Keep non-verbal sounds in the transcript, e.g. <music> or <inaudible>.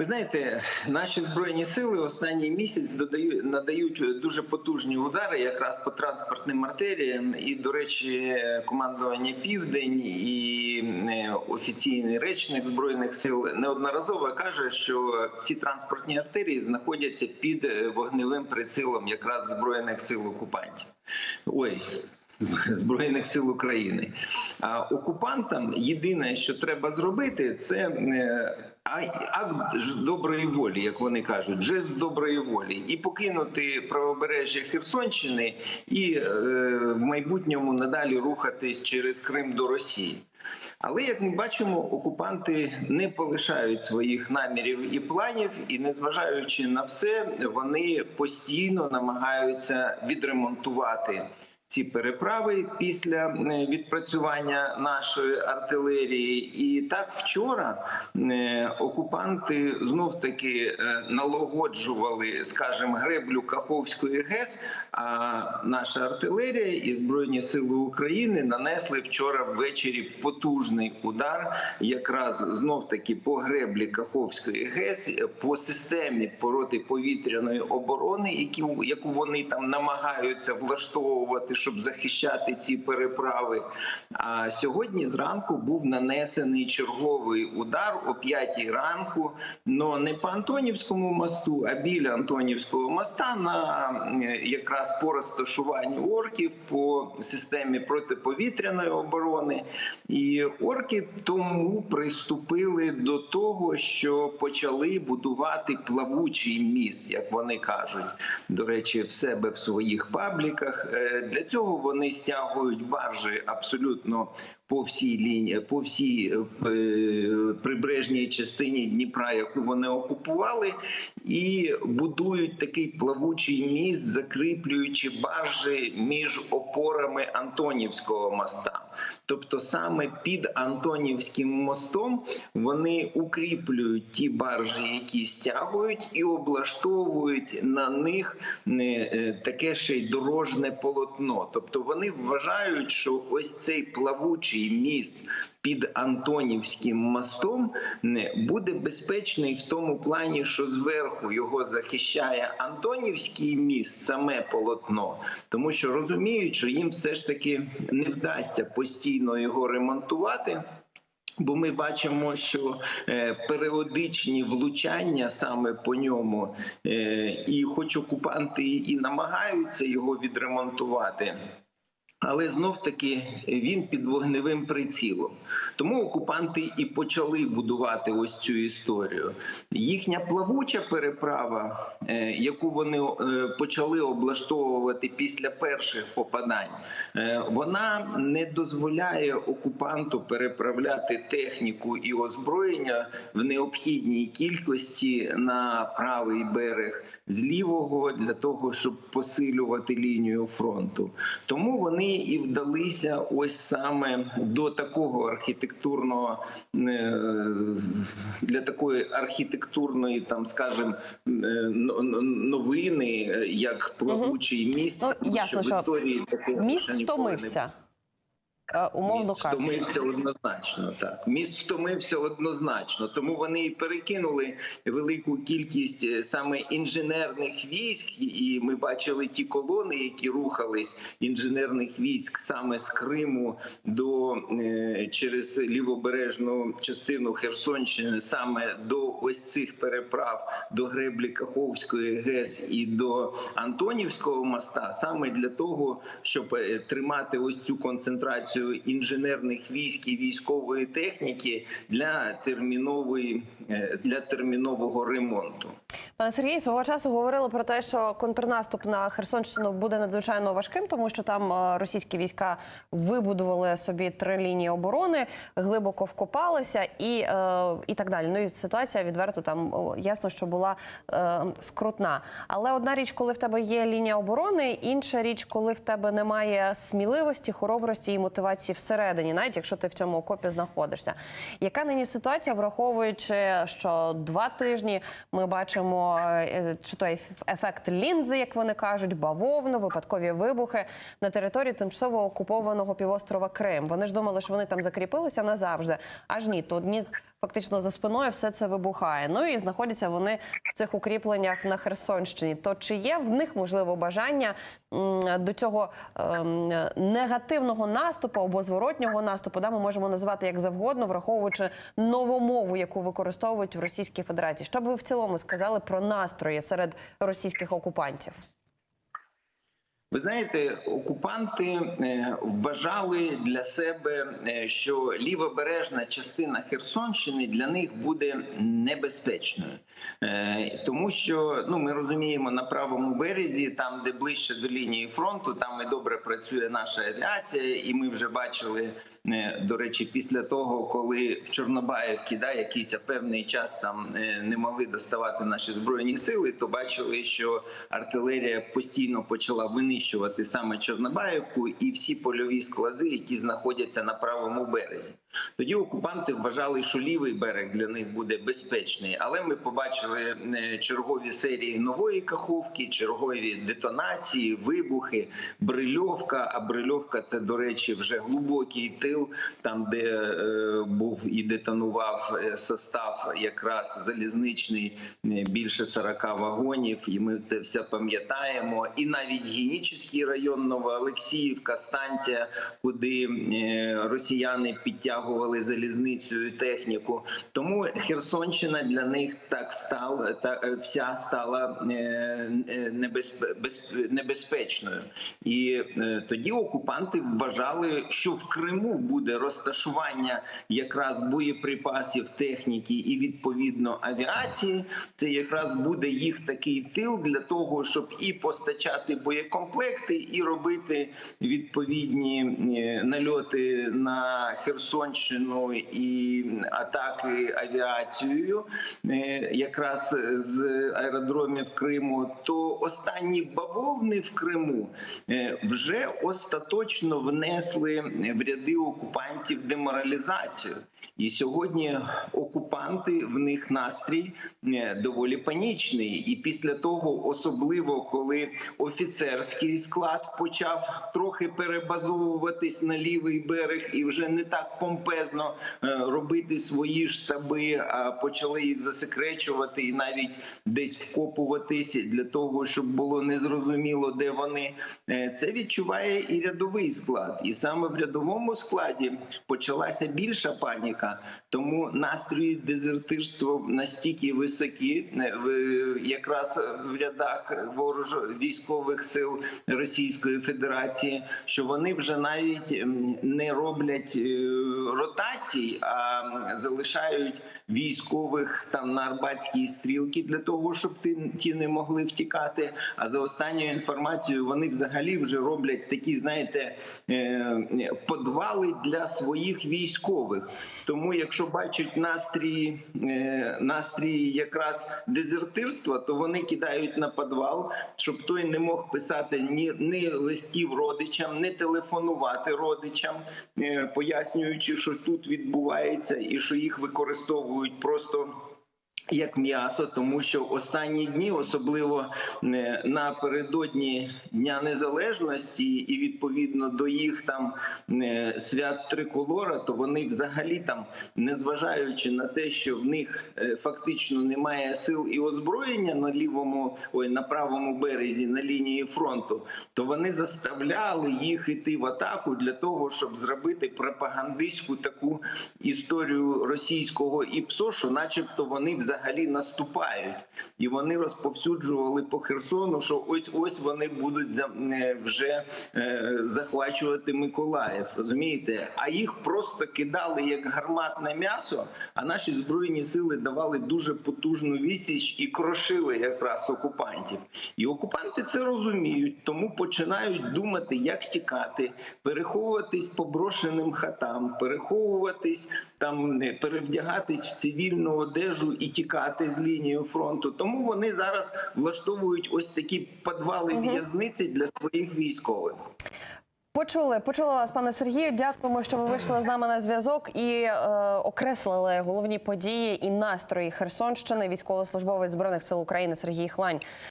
Ви знаєте, наші збройні сили останній місяць додають надають дуже потужні удари якраз по транспортним артеріям. І, до речі, командування Південь і е, офіційний речник збройних сил неодноразово каже, що ці транспортні артерії знаходяться під е, вогневим прицілом якраз збройних сил окупантів. Ой. <laughs> Збройних сил України. А окупантам єдине, що треба зробити, це е, акт доброї волі, як вони кажуть, жест доброї волі, і покинути правобережжя Херсонщини і е, в майбутньому надалі рухатись через Крим до Росії. Але як ми бачимо, окупанти не полишають своїх намірів і планів, і незважаючи на все, вони постійно намагаються відремонтувати ці переправи після е, відпрацювання нашої артилерії. І так вчора е, окупанти знов таки е, налагоджували, скажімо, греблю Каховської ГЕС. А наша артилерія і збройні сили України нанесли вчора ввечері потужний удар, якраз знов таки по греблі Каховської ГЕС, по системі протиповітряної оборони, яку вони там намагаються влаштовувати, щоб захищати ці переправи. А сьогодні зранку був нанесений черговий удар о 5 ранку, но не по Антонівському мосту, а біля Антонівського моста на якраз по розташуванню орків по системі протиповітряної оборони. І орки тому приступили до того, що почали будувати плавучий міст, як вони кажуть. До речі, в себе в своїх пабліках. Е, Для цього вони стягують баржі абсолютно по всій лінії, по всій е, прибережній частині Дніпра, яку вони окупували, і будують такий плавучий міст, закріплюючи баржі між опорами Антонівського моста. Тобто саме під Антонівським мостом вони укріплюють ті баржі, які стягують, і облаштовують на них е, е, таке ще й дорожне полотно. Тобто вони вважають, що ось цей плавучий міст під Антонівським мостом не буде безпечний в тому плані, що зверху його захищає Антонівський міст, саме полотно, тому що розуміють, що їм все ж таки не вдасться постійно його ремонтувати. Бо ми бачимо, що е, періодичні влучання саме по ньому, е, і хоч окупанти і намагаються його відремонтувати. Але знов таки він під вогневим прицілом. Тому окупанти і почали будувати ось цю історію. Їхня плавуча переправа, е, яку вони е, почали облаштовувати після перших попадань, е, вона не дозволяє окупанту переправляти техніку і озброєння в необхідній кількості на правий берег з лівого для того, щоб посилювати лінію фронту. Тому вони і вдалися ось саме до такого архітектурного е, для такої архітектурної, там скажем, е, но- но- новини, е, як плавучий міст. Ну, ясно, що, що такого Міст втомився. Е, Умовно кажучи. втомився однозначно. Так міст втомився однозначно. Тому вони і перекинули велику кількість е, саме інженерних військ, і ми бачили ті колони, які рухались інженерних військ саме з Криму до е, через лівобережну частину Херсонщини, саме до ось цих переправ до греблі Каховської ГЕС і до Антонівського моста, саме для того, щоб тримати ось цю концентрацію інженерних військ і військової техніки для термінової е, для термінового ремонту. Пане Сергію, свого часу говорили про те, що контрнаступ на Херсонщину буде надзвичайно важким, тому що там е, російські війська вибудували собі три лінії оборони, глибоко вкопалися і, е, і так далі. Ну і ситуація відверто там ясно, що була е, скрутна. Але одна річ, коли в тебе є лінія оборони, інша річ, коли в тебе немає сміливості, хоробрості і мотивації всередині, навіть якщо ти в цьому окопі знаходишся. Яка нині ситуація, враховуючи, що два тижні ми бачимо е, чи той ефект лінзи, як вони кажуть, бавовну, випадкові вибухи на території тимчасово окупованого півострова Крим. Вони ж думали, що вони там закріпилися назавжди. Аж ні, тут ні фактично за спиною все це вибухає. Ну і знаходяться вони в цих укріпленнях на Херсонщині. То чи є в них можливо бажання до цього ем, негативного наступу або зворотнього наступу? Да, ми можемо назвати як завгодно, враховуючи новомову, яку використовують в Російській Федерації. Що б ви в цілому сказали про настрої серед російських окупантів? Ви знаєте, окупанти е, вважали для себе, е, що лівобережна частина Херсонщини для них буде небезпечною, Е, тому що ну ми розуміємо на правому березі, там де ближче до лінії фронту, там і добре працює наша авіація, і ми вже бачили. До речі, після того, коли в Чорнобаївці да, якийсь певний час там е, не могли доставати наші збройні сили, то бачили, що артилерія постійно почала винищувати саме Чорнобаївку і всі польові склади, які знаходяться на правому березі. Тоді окупанти вважали, що лівий берег для них буде безпечний, але ми побачили е, чергові серії нової каховки, чергові детонації, вибухи, брильовка. А брильовка це, до речі, вже глибокий тил, там де е, був і детонував е, состав, якраз залізничний е, більше 40 вагонів. І ми це все пам'ятаємо. І навіть Генічеський район Новоолексіївка, станція, куди е, росіяни підтягували залізницю і техніку. Тому Херсонщина для них так стала та е, вся стала е, без- небезпечною. І е, тоді окупанти вважали, що в Криму буде розташування якраз боєприпасів, техніки і відповідно авіації. Це якраз буде їх такий тил для того, щоб і постачати боєкомплекти, і робити відповідні е, нальоти на Херсонщину і атаки авіацією, е, якраз з аеродромів Криму. То останні бавовни в Криму е, вже остаточно внесли в ряди окупантів деморалізацію. І сьогодні окупанти в них настрій е, доволі панічний. І після того, особливо коли офіцерський склад почав трохи перебазовуватись на лівий берег і вже не так помпезно е, робити свої штаби, а почали їх засекречувати і навіть десь вкопуватись для того, щоб було незрозуміло, де вони. Е, Це відчуває і рядовий склад, і саме в рядовому складі почалася більша паніка, тому настрої дезертирства настільки високі, е, якраз в рядах ворож військових сил Російської Федерації, що вони вже навіть ем, не роблять е, ротацій, а залишають військових там на Арбатській стрілки для того, щоб ті, не могли втікати. А за останньою інформацією, вони взагалі вже роблять такі, знаєте, е, для своїх військових. Тому, якщо бачать настрій, е, настрій якраз дезертирства, то вони кидають на підвал, щоб той не мог писати ні, ні листів родичам, не телефонувати родичам, е, пояснюючи, що тут відбувається, і що їх використовують просто. Як м'ясо, тому що останні дні, особливо е, напередодні Дня Незалежності, і відповідно до їх там е, свят триколора, то вони взагалі там, незважаючи на те, що в них е, фактично немає сил і озброєння на лівому, ой, на правому березі на лінії фронту, то вони заставляли їх іти в атаку для того, щоб зробити пропагандистську таку історію російського ІПСО, що, начебто, вони взагалі наступають, і вони розповсюджували по Херсону, що ось ось вони будуть за е, вже е, захвачувати Миколаїв. Розумієте? А їх просто кидали як гарматне м'ясо. А наші збройні сили давали дуже потужну відсіч і крошили якраз окупантів. І окупанти це розуміють, тому починають думати, як тікати, переховуватись по брошеним хатам, переховуватись там, е, перевдягатись в цивільну одежу і тікати з лінії фронту. Тому вони зараз влаштовують ось такі підвали в'язниці для своїх військових. Почули, почули вас, пане Сергію. Дякуємо, що ви вийшли з нами на зв'язок і е, окреслили головні події і настрої Херсонщини. Військовослужбовець збройних сил України Сергій Хлань